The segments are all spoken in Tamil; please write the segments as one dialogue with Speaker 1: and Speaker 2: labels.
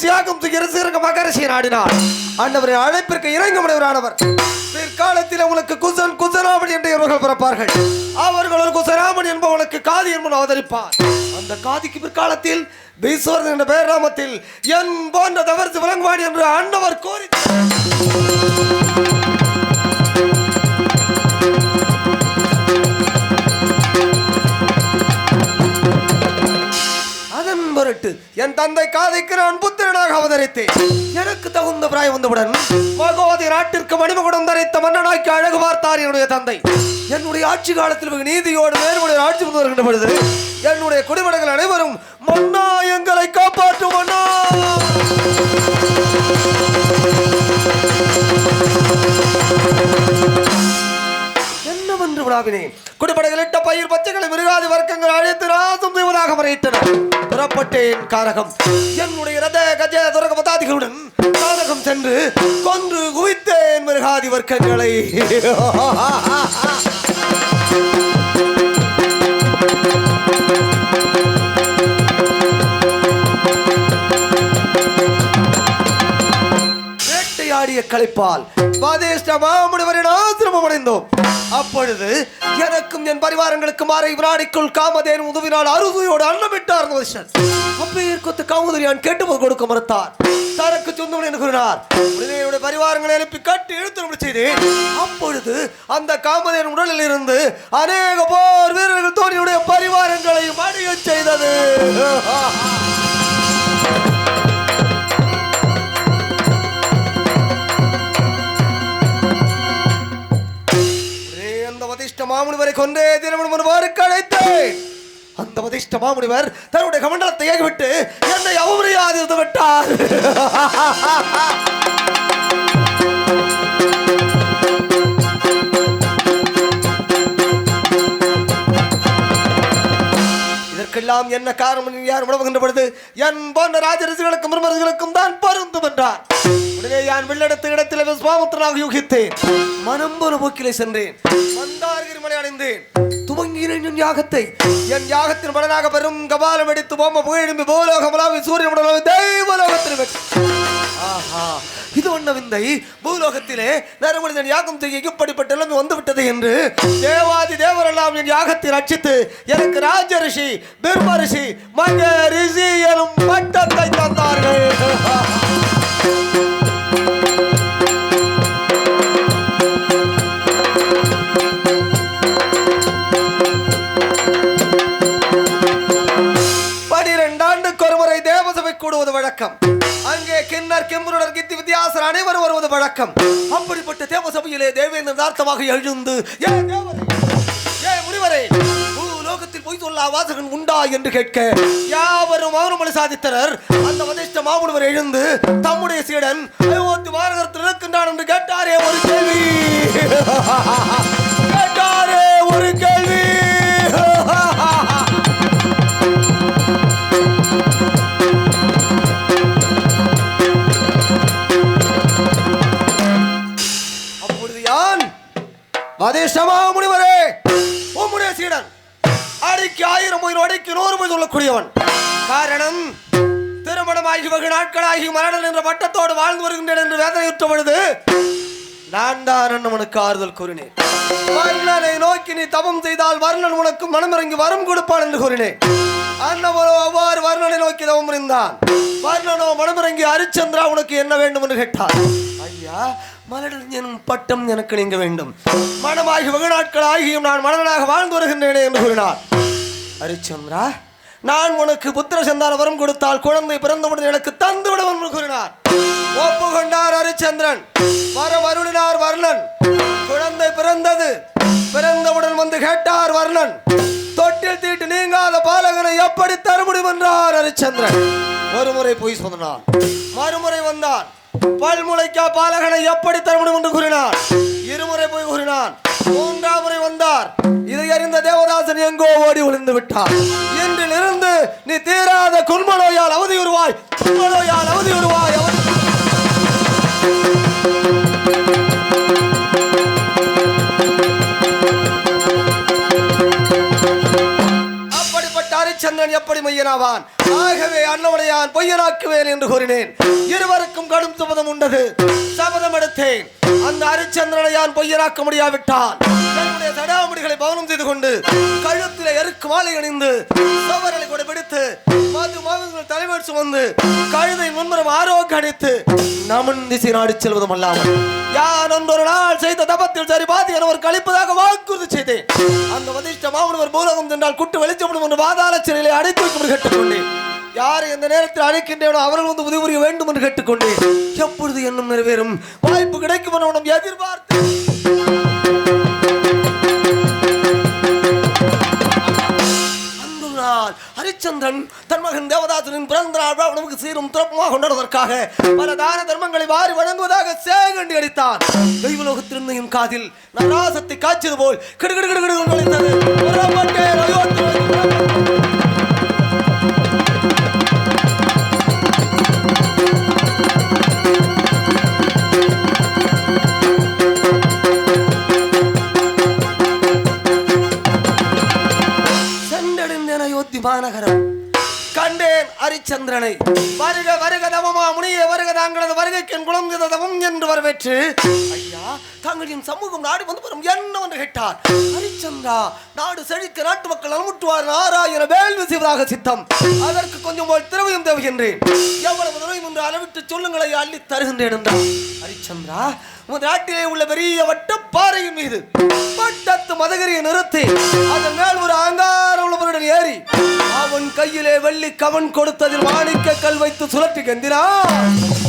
Speaker 1: சியாகம் யாகம் துகிற சிறக மகரிஷி நாடினார். ஆண்டவரின் அழைப்பிற்கு இறங்க முடிவரானவர் பிற்காலத்தில் உங்களுக்கு குசன் குசராமணி என்று இவர்கள் பிறப்பார்கள். அவர்கள் குசராமணி என்பவனுக்கு காதி என்பது அவதரிப்பார். அந்த காதிக்கு பிற்காலத்தில் பீஸ்வரன் என்ற பெயர் நாமத்தில் என் போன்ற தவறு விளங்குவாடி என்று ஆண்டவர் கோரி அதன் பொருட்டு என் தந்தை காதைக்கு புத்திரனாக எனக்கு தகுந்த பிராயம் வந்தவுடன் மகோதி நாட்டிற்கு மணிமகுடம் தரித்த மன்னனாக்கி அழகு பார்த்தார் என்னுடைய தந்தை. என்னுடைய ஆட்சி காலத்தில் நீதியோடு நேர்முடைய ஆட்சி புரிந்து வருகின்ற பொழுது என்னுடைய குடிமடங்கள் அனைவரும் மன்னா எங்களை காப்பாற்றும் மன்னா. என்னவென்று விழாவினேன் குடிபடைகளிட்ட பயிர் பச்சைகளை மிருகாதி வர்க்கங்கள் அழைத்து நாசம் செய்வதாக முறையிட்டனர் புறப்பட்டேன் காரகம். என்னுடைய ரத கஜ துரக சென்று கொன்று குவித்தேன் மிருகாதி வர்க்கங்களை வேட்டையாடிய களைப்பால் பாதேஷ்ட மாமுனிவரின் ஆசிரமம் அடைந்தோம். அப்பொழுது எனக்கும் என் பரிவாரங்களுக்கும் அரை வினாடிக்குள் காமதேன் உதவினால் அறுதியோடு அன்னமிட்டார் வருஷன் அப்பேர் கொத்து காமதுரியான் கேட்டும்போது கொடுக்க மறுத்தார். தனக்கு சொந்தம் என்று கூறினார். உடனே என்னுடைய பரிவாரங்களை அனுப்பி கட்டி இழுத்து செய்தேன். அப்பொழுது அந்த காமதேன் உடலில் இருந்து அநேக போர் வீரர்கள் தோனியுடைய பரிவாரங்களை மடியச் செய்தது. கொன்றே தினமும் ஒருவாருக்கு அழைத்தேன் அந்த வதிஷ்ட மாமுனிவர் தன்னுடைய கமண்டலத்தை ஏகவிட்டு என்னை அவமரியாதை விட்டார். இதற்கெல்லாம் என்ன காரணம் யார் உணவுகின்ற பொழுது என் போன்ற ராஜரசிகளுக்கும் பிரமர்களுக்கும் தான் பொருந்தும் என்றார். உடனே யான் வெள்ளெடுத்த இடத்தில் சுவாமுத்திரனாக யூகித்தேன். மனம் ஒரு போக்கிலே சென்றேன். வந்த அடைந்தேன். துவங்கினேன் என் யாகத்தை. என் யாகத்தின் பலனாக பெரும் கபாலம் எடுத்து போம புகழெழும்பி பூலோகமலாவி சூரியன் உடலாவி தெய்வலோகத்தில் ஆஹா இது ஒண்ண விந்தை பூலோகத்திலே நரமனிதன் யாகம் செய்ய இப்படிப்பட்ட நிலைமை வந்துவிட்டது என்று தேவாதி தேவரெல்லாம் என் யாகத்தை ரட்சித்து எனக்கு ராஜ ரிஷி பிரம்ம ரிஷி மக ரிஷி எனும் பட்டத்தை தந்தார்கள். வழக்கம் அங்கே கிண்ணர் கெம்பருடர் கித்தி வித்தியாசர் அனைவரும் வருவது வழக்கம். அப்படிப்பட்ட தேவ சபையிலே தேவேந்திரன் தார்த்தமாக எழுந்து ஏ தேவரே ஏ முனிவரே லோகத்தில் பொய் சொல்லா வாசகன் உண்டா என்று கேட்க யாவரும் மௌனமொழி சாதித்தனர். அந்த வதிஷ்ட மாமுனிவர் எழுந்து தம்முடைய சீடன் அயோத்தி மாநகரத்தில் இருக்கின்றான் என்று கேட்டாரே ஒரு கேள்வி. ஆயிரம் நூறு சொல்லக்கூடியவன். காரணம் திருமணமாகி வெகு நாட்களாகி மரணம் என்ற பட்டத்தோடு வாழ்ந்து வருகின்றேன் என்று வேதனையுற்ற பொழுது நான் தான் அண்ணவனுக்கு ஆறுதல் கூறினேன். வர்ணனை நோக்கி நீ தவம் செய்தால் வர்ணன் உனக்கு மனமிறங்கி வரம் கொடுப்பான் என்று கூறினேன். அண்ணவனோ அவ்வாறு வர்ணனை நோக்கி தவம் இருந்தான் வர்ணனோ மனமிறங்கி அரிச்சந்திரா உனக்கு என்ன வேண்டும் என்று கேட்டார் ஐயா மலரஞ்சனும் பட்டம் எனக்கு நீங்க வேண்டும். மனமாகி வெகு நாட்கள் ஆகியும் நான் மனதனாக வாழ்ந்து வருகின்றேனே என்று கூறினார் ஹரிச்சந்திரா நான் உனக்கு புத்திர சந்தான வரம் கொடுத்தால் குழந்தை பிறந்தவுடன் எனக்கு தந்துவிடும் என்று கூறினார். ஒப்புகொண்டார் ஹரிச்சந்திரன் வர வருளினார் வர்ணன். குழந்தை பிறந்தது. பிறந்தவுடன் வந்து கேட்டார் வர்ணன். தொட்டில் தீட்டு நீங்காத பாலகனை எப்படி தர முடியும் என்றார் ஹரிச்சந்திரன் ஒருமுறை போய் பொய் சொன்னான். மறுமுறை வந்தான். பல்முளைக்கா பாலகனை எப்படி தர முடியும் என்று கூறினார். இருமுறை போய் கூறினான். மூன்றாம் முறை வந்தார். இதை அறிந்த தேவதாசன் எங்கோ ஓடி ஒளிந்து விட்டார் இன்றிலிருந்து நீ தீராத அவதி உருவாய். குன்மநோயால் அவதியுறுவாய் அவதி உருவாய். அப்படிப்பட்ட அரிச்சந்திரன் எப்படி மையனாவான்? ஆகவே அன்னவனையான் பொய்யனாக்குவேன் என்று கூறினேன். இருவருக்கும் கடும் சபதம் உண்டது. சபதம் எடுத்தேன். அந்த அரிச்சந்திரனை யான் பொய்யராக்க முடியாவிட்டால்? என்னுடைய சடாமுடிகளை பவனம் செய்து கொண்டு கழுத்தில் எருக்கு மாலை அணிந்து சவரலை கூட பிடித்து மது மாதங்கள் தலைவர் சுமந்து கழுதை முன்புறம் ஆரோக்கிய அடித்து நமன் திசை நாடி செல்வதும் அல்லாமல் யான் ஒன்றொரு நாள் செய்த தபத்தில் சரி பாதி என ஒரு கழிப்பதாக வாக்குறுதி செய்தேன். அந்த வதிஷ்ட மாமனவர் பூலகம் சென்றால் குட்டு வெளிச்சப்படும் என்று வாதாள சிறையிலே அடைத்து வைக்கும் கேட்டுக்கொண்டேன். யார் எந்த நேரத்தில் அழைக்கின்றேனோ அவர்கள் வந்து உதவி புரிய வேண்டும் என்று கேட்டுக்கொண்டேன். எப்பொழுது என்னும் நிறைவேறும்? வாய்ப்பு கிடைக்கும் என உன்னை எதிர்பார்த்து ஹரிச்சந்திரன் தன் மகன் தேவதாசனின் பிறந்த நாள் உணவுக்கு சீரும் திறப்புமாக கொண்டாடுவதற்காக பல தான தர்மங்களை வாரி வழங்குவதாக சேகண்டி அடித்தான். தெய்வலோகத்திலிருந்து என் காதில் நராசத்தை காய்ச்சது போல் கிடுகிடு சந்திரனை. தாங்களது வருகைக்கு என் குலம் செய்த என்று வரவேற்று ஐயா தாங்களின் சமூகம் நாடு வந்து வரும் என்ன? என்று கேட்டார். ஹரிச்சந்திரா நாடு செழிக்க நாட்டு மக்கள் நலமுற்றுவார் நாராயண வேள்வி செய்வதாக சித்தம். அதற்கு கொஞ்சம் போல் திரவியம் தேவுகின்றேன். எவ்வளவு திரவியம் என்று அளவிட்டு சொல்லுங்களை அள்ளி தருகின்றேன் என்றார். ஹரிச்சந்திரா உமது நாட்டிலே உள்ள பெரிய வட்ட பாறையின் மீது வட்டத்து மதகரியை நிறுத்தி அதன் மேல் ஒரு அங்கார உள்ளவருடன் ஏறி அவன் கையிலே வெள்ளி கவன் கொடுத்ததில் மாணிக்க கல் வைத்து சுழற்றி கந்தினான்.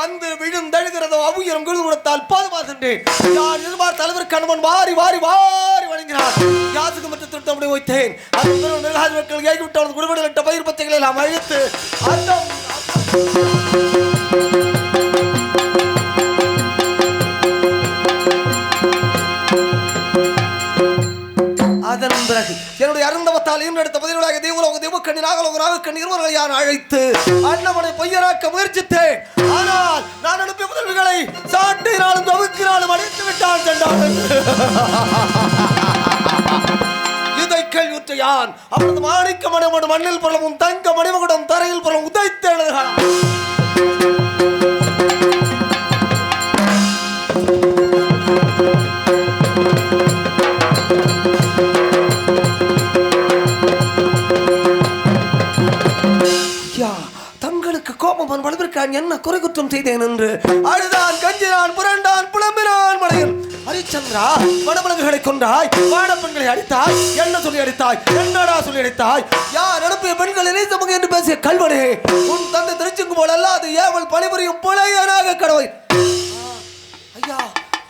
Speaker 1: வந்து விழுந்தழுகிறதோ அவுயரம் குழு கொடுத்தால் போதுமா சென்றேன் யார் எதிர்பார் தலைவர் கணவன் வாரி வாரி வாரி வணங்கினார் யாசுக்கு மற்ற திட்டம் வைத்தேன். அது பிறகு நிர்வாக மக்கள் ஏகிவிட்டவன் குடும்பங்களிட்ட பயிர் பச்சைகளை எல்லாம் அழித்து அந்த அதன் பிறகு என்னுடைய அருந்தவத்தால் ஈன்றெடுத்த பதிலாக தேவலோக தேவக்கண்ணி நாகலோக நாகக்கண்ணி இருவர்களை யான் அழைத்து அண்ணவனை பொய்யராக்க முயற்சித்தேன். ஆனால் நான் அனுப்பிய முதல்களை சாட்டினாலும் தவிர்க்கிறாலும் அடைத்து விட்டான் சென்றான் இதை கேள்வியுற்ற யான்? அவனது மாணிக்க மணிமடு மண்ணில் புலமும் தங்க மணிமகுடம் தரையில் புலம் உதைத்து நான் என்ன குறை குற்றம் செய்தேன் என்று அழுதான் கஞ்சினான் புரண்டான் புலம்பினான் மலையில் ஹரிச்சந்திரா வடமலகுகளை கொண்டாய் வாடப்பெண்களை அடித்தாய் என்ன சொல்லி அடித்தாய் என்னடா சொல்லி அடித்தாய்? யார் அனுப்பிய பெண்கள் இணைத்தவங்க என்று பேசிய கல்வனே உன் தந்தை திருச்செங்கு போல் அல்லாது ஏவல் பணிபுரியும் புலையனாக கடவை ஐயா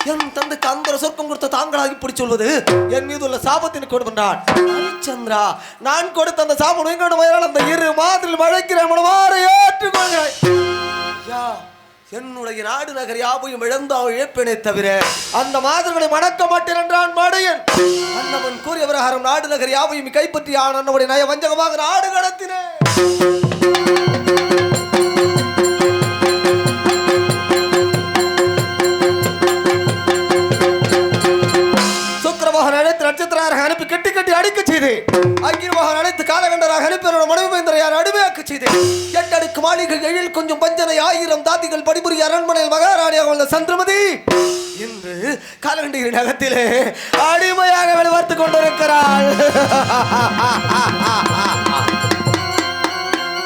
Speaker 1: என் தந்தைக்கு அந்த சொர்க்கம் கொடுத்த தாங்களாகி இப்படி சொல்வது? என் மீது உள்ள சாபத்தின் கொடுக்கின்றான் ஹரிச்சந்திரா நான் கொடுத்த அந்த சாபம் உங்களோட வயலால் அந்த இரு மாதிரி வழக்கிறேன் மனமாற ஏற்றுக்கொள்கிறேன். என்னுடைய நாடு நகர் யாவையும் இழந்தாக இழப்பினை தவிர அந்த மாதர்களை மணக்க மாட்டேன் என்றான் மடையன். அண்ணவன் கூறிய விவகாரம் நாடு நகர் யாவையும் கைப்பற்றி ஆன அன்னவனுடைய நய வஞ்சகமாக நாடு கடத்தினேன். கட்டி அடிக்க செய்து அங்கிரமோகன் அழைத்து காலகண்டராக அனுப்பி என்னோட மனைவியந்தரையார் அடிமையாக்க செய்து எட்டடுக்கு மாளிகை எழில் கொஞ்சம் பஞ்சனை ஆயிரம் தாதிகள் படிபுரிய அரண்மனையில் மகாராணியாக உள்ள சந்திரமதி இன்று காலகண்டியின் நகத்திலே அடிமையாக வெளிவர்த்துக் கொண்டிருக்கிறாள்.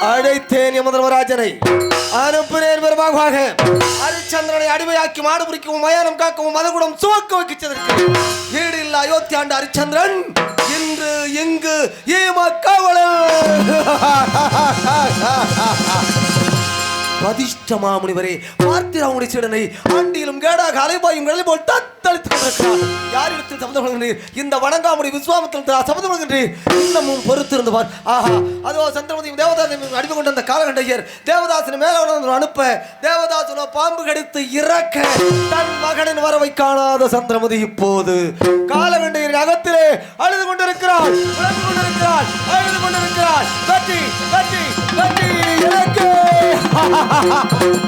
Speaker 1: அழைத்தேன் யமதர்மராஜனை அனுப்பினேன் பெருமாவாக ஹரிச்சந்திரனை அடிமையாக்கி மாடு பிடிக்கவும் மயானம் காக்கவும் மதகுடம் சுமக்க வைக்கிச்சதற்கு ஈடு இல்ல அயோத்தி ஆண்டு ஹரிச்சந்திரன் இன்று இங்கு பதிஷ்டமா முனிவரே பார்த்திராமுடி சீடனை ஆண்டியிலும் கேடாக அலைபாயும் கடலை போல் தத்தளித்துக் கொண்டிருக்கிறார். யாரிடத்தில் சபதம் கொள்கின்றீர் இந்த வணங்காமுடி விஸ்வாமத்தில் சபதம் கொள்கின்றீர் இன்னமும் பொறுத்திருந்து பார். ஆஹா அதுவோ சந்திரமதியும் தேவதாசன் அடிமை கொண்ட அந்த காலகண்டையர். தேவதாசன் மேல அனுப்ப. தேவதாசனோ பாம்பு கடித்து இறக்க. தன் மகனின் வரவை காணாத சந்திரமதி இப்போது காலகண்டையரின் அகத்திலே அழுது கொண்டிருக்கிறாள் 哈哈。